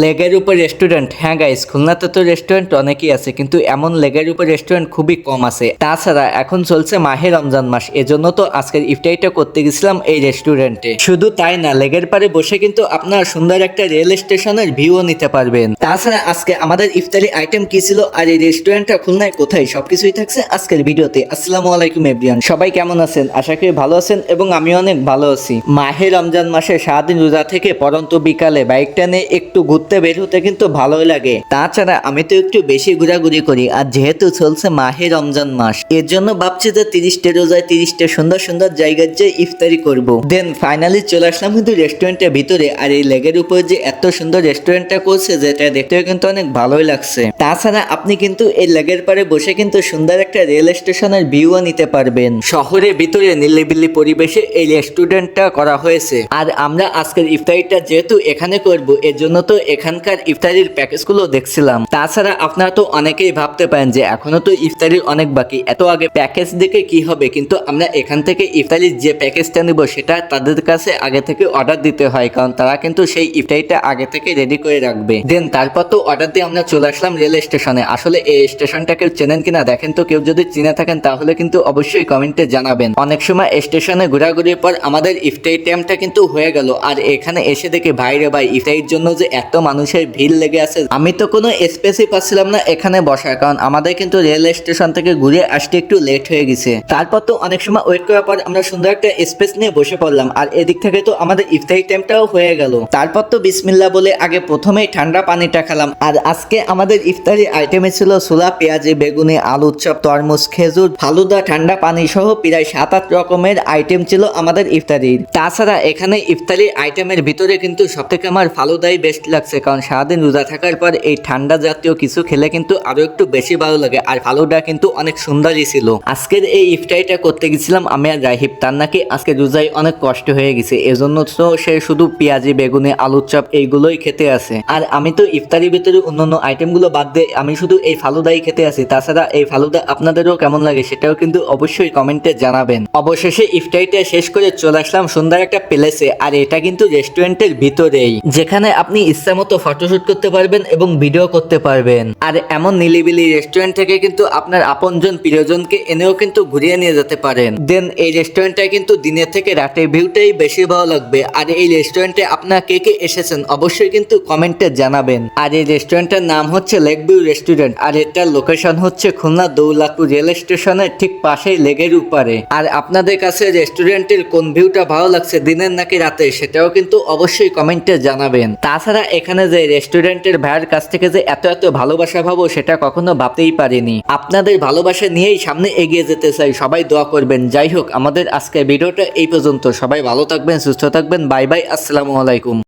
লেগের উপর রেস্টুরেন্ট হ্যাঁ গাইস খুলনাতে তো রেস্টুরেন্ট অনেকই আছে, কিন্তু এমন লেগের উপর রেস্টুরেন্ট খুবই কম আছে। তাছাড়া এখন চলছে মাহে রমজান মাস, এজন্য তো আজকের ইফতারিটা করতে গেছিলাম এই রেস্টুরেন্টে শুধু তাই না, লেগের পারে বসে কিন্তু আপনার সুন্দর একটা রেল স্টেশনের ভিউও নিতে পারবেন। তাছাড়া আজকে আমাদের ইফতারি আইটেম কি ছিল আর এই রেস্টুরেন্টটা খুলনায় কোথায়, সবকিছুই থাকছে আজকের ভিডিওতে। আসসালামু আলাইকুম এভরিয়ান সবাই কেমন আছেন? আশা করি ভালো আছেন এবং আমি অনেক ভালো আছি। মাহে রমজান মাসে সারাদিন রোজা থেকে পরন্ত বিকালে বাইকটা নিয়ে একটু বের হতে কিন্তু ভালোই লাগে। তাছাড়া আমি তো একটু বেশি ঘোরাঘুরি করি, আর যেহেতু চলছে মাহে রমজান মাস, এর জন্য ভাবছি যে তিরিশটা রোজায় তিরিশটা সুন্দর সুন্দর জায়গার যে ইফতারি করব। দেন ফাইনালি চলে আসলাম কিন্তু রেস্টুরেন্টের ভিতরে, আর এই লেগের উপর যে এত সুন্দর রেস্টুরেন্টটা করছে, যেটা দেখতে কিন্তু অনেক ভালোই লাগছে। তাছাড়া আপনি কিন্তু এই লেগের পারে বসে কিন্তু সুন্দর একটা রেল স্টেশনের ভিউও নিতে পারবেন। শহরের ভিতরে নিলিবিলি পরিবেশে এই রেস্টুরেন্টটা করা হয়েছে। আর আমরা আজকের ইফতারিটা যেহেতু এখানে করব, এর জন্য তো এখানকার ইফতারির প্যাকেজগুলো দেখছিলাম। তাছাড়া আপনারা তো অনেকেই ভাবতে পারেন যে এখনও তো ইফতারির অনেক বাকি। এত আগে প্যাকেজ দেখে কি হবে? কিন্তু আমরা এখান থেকে ইফতারির যে প্যাকেজটা নিব, সেটা তাদের কাছে আগে থেকে অর্ডার দিতে হয়। কারণ তারা কিন্তু সেই ইফতারিটা আগে থেকে রেডি করে রাখবে। দেন তারপর তো অর্ডার দিয়ে আমরা চলে আসলাম রেল স্টেশনে আসলে এই স্টেশনটা কেউ চেনেন কিনা? দেখেন তো কেউ যদি চিনে থাকেন, তাহলে কিন্তু অবশ্যই কমেন্টে জানাবেন। অনেক সময় স্টেশনে ঘোরাঘুরির পর আমাদের ইফতারি টাইমটা কিন্তু হয়ে গেল। আর এখানে এসে দেখে ভাইরে ভাই, ইফতারির জন্য যে এত মানুষের ভিড় লেগে আছে। আমি তো কোনো স্পেসই পাচ্ছিলাম না এখানে বসার, কারণ আমাদের কিন্তু রেল স্টেশন থেকে ঘুরে আসতে একটু লেট হয়ে গেছে। তারপর তো অনেক সময় ওয়েট করার পর আমরা সুন্দর একটা স্পেস নিয়ে বসে পড়লাম, আর এদিক থেকে তো আমাদের ইফতারি টাইমটাও হয়ে গেল। তারপর তো বিসমিল্লা বলে আগে প্রথমেই ঠান্ডা পানিটা খেলাম, আর আজকে আমাদের ইফতারি আইটেমে ছিল ছোলা, পেঁয়াজি, বেগুনি, আলু, চপ, তরমুজ, খেজুর, ফালুদা, ঠান্ডা পানি সহ প্রায় সাত আট রকমের আইটেম ছিল আমাদের ইফতারির। তাছাড়া এখানে ইফতারি আইটেমের ভিতরে কিন্তু সব থেকে আমার ফালুদাই বেস্ট লাগছে, কারণ সারাদিন রোজা থাকার পর এই ঠান্ডা জাতীয় কিছু খেলে কিন্তু আরও একটু বেশি ভালো লাগে। আর ফালুদা কিন্তু অনেক সুন্দরই ছিল। আজকের এই ইফতারিটা করতে গেছিলাম আমি আর রাহিব তার নাকি আজকে রোজায় অনেক কষ্ট হয়ে গেছে। এজন্য তো সে শুধু পেঁয়াজি, বেগুনি, আলুর চপ এইগুলোই খেতে আছে। আর আমি তো ইফতারির ভিতরে অন্যান্য আইটেমগুলো বাদ দিয়ে আমি শুধু এই ফালুদাই খেতে আছি। তাছাড়া এই ফালুদা আপনাদেরও কেমন লাগে সেটাও কিন্তু অবশ্যই কমেন্টে জানাবেন। অবশেষে ইফতারিটা শেষ করে চলে আসলাম সুন্দর একটা প্লেসে আর এটা কিন্তু রেস্টুরেন্টের ভিতরেই। যেখানে আপনি ইচ্ছা মতো ফটোশুট করতে পারবেন এবং ভিডিও করতে পারবেন। আর এমন নিলিবিলি রেস্টুরেন্ট থেকে কিন্তু আপনার আপনজন প্রিয়জনকে এনেও কিন্তু ঘুরিয়ে নিয়ে যেতে পারেন। দেন এই রেস্টুরেন্টটা কিন্তু দিনের থেকে রাতের ভিউটাই বেশি ভালো লাগবে। আর এই রেস্টুরেন্টে আপনারা কে কে এসেছেন অবশ্যই কিন্তু কমেন্টে জানাবেন। আর এই রেস্টুরেন্টের নাম হচ্ছে লেক ভিউ রেস্টুরেন্ট আর এটার লোকেশন হচ্ছে খুলনা দৌলাপুর রেল স্টেশনের ঠিক পাশেই লেগের উপরে। আর আপনাদের কাছে রেস্টুরেন্টের কোন ভিউটা ভালো লাগছে দিনের নাকি রাতে সেটাও কিন্তু অবশ্যই কমেন্টে জানাবেন। তাছাড়া এখানে যে রেস্টুরেন্টের ভাইয়ের কাছ থেকে যে এত এত ভালোবাসা পাবো সেটা কখনো ভাবতেই পারিনি। আপনাদের ভালোবাসা নিয়েই সামনে এগিয়ে যেতে চাই, সবাই দোয়া করবেন। যাই হোক, আমাদের আজকের ভিডিওটা এই পর্যন্ত। সবাই ভালো থাকবেন, সুস্থ থাকবেন। বাই বাই, আসসালামু আলাইকুম।